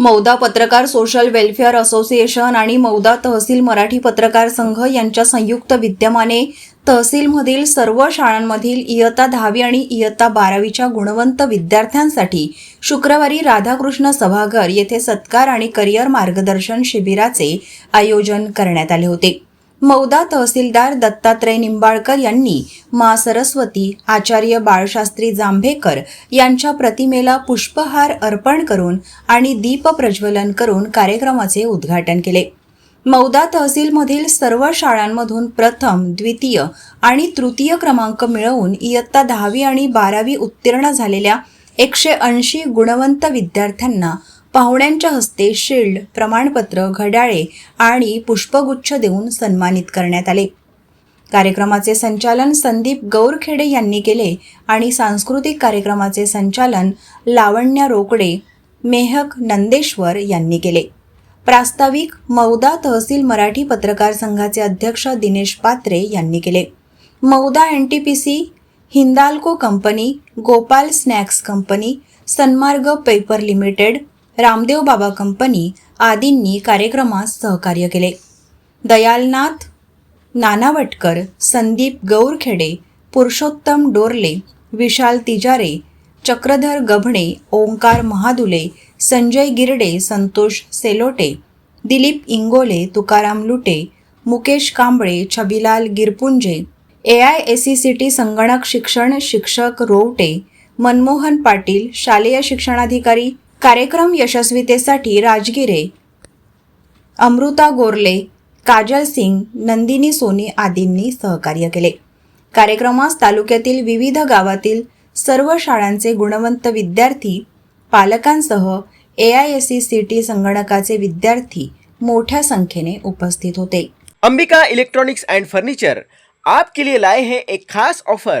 मौदा पत्रकार social welfare association आणि मौदा तहसील मराठी पत्रकार संघ यांच्या संयुक्त विद्यमाने तहसीलमधील सर्व शाळांमधील इयत्ता दहावी आणि इयत्ता बारावीच्या गुणवंत विद्यार्थ्यांसाठी शुक्रवारी राधाकृष्ण सभागर येथे सत्कार आणि करिअर मार्गदर्शन शिबिराचे आयोजन करण्यात आले होते. मौदा तहसीलदार दत्तात्रय निंबाळकर यांनी मा. सरस्वती आचार्य बाळशास्त्री जांभेकर यांच्या प्रतिमेला पुष्पहार अर्पण करून आणि दीप प्रज्वलन करून कार्यक्रमाचे उद्घाटन केले. मौदा तहसीलमधील सर्व शाळांमधून प्रथम द्वितीय आणि तृतीय क्रमांक मिळवून इयत्ता दहावी आणि बारावी उत्तीर्ण झालेल्या एकशे ऐंशी गुणवंत विद्यार्थ्यांना पाहुण्यांच्या हस्ते शिल्ड प्रमाणपत्र घड्याळे आणि पुष्पगुच्छ देऊन सन्मानित करण्यात आले. कार्यक्रमाचे संचालन संदीप गौरखेडे यांनी केले आणि सांस्कृतिक कार्यक्रमाचे संचालन लावण्या रोकडे मेहक नंदेश्वर यांनी केले. प्रास्ताविक मौदा तहसील मराठी पत्रकार संघाचे अध्यक्ष दिनेश पात्रे यांनी केले. Mauda N T P C Hindalco company Gopal snacks company Sanmarg paper limited Ramdev Baba company आदींनी कार्यक्रमास सहकार्य केले. दयालनाथ नानावटकर संदीप गौरखेडे पुरुषोत्तम डोरले विशाल Tijare Chakradhar गभणे Omkar महादुले Sanjay Girde Santosh Selote Dilip Ingole Tukaram Lute Mukesh Kamble Chhabilal Girpunje A I S C C T संगणक शिक्षण शिक्षक रोवटे मनमोहन पाटील शालेय शिक्षणाधिकारी कार्यक्रम यशस्वीतेसाठी राजगिरे अमृता गोरले काजल सिंग नंदिनी सोनी आदींनी सहकार्य केले. कार्यक्रमास तालुक्यातील विविध गावातील सर्व शाळांचे गुणवंत विद्यार्थी पालकांसह A I S C C T संगणकाचे विद्यार्थी मोठ्या संख्येने उपस्थित होते. अंबिका इलेक्ट्रॉनिक्स एंड फर्नीचर आपके लिए लाए हैं एक खास ऑफर.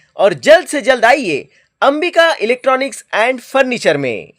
और जल्द से जल्द आइए अंबिका इलेक्ट्रॉनिक्स एंड फर्नीचर में।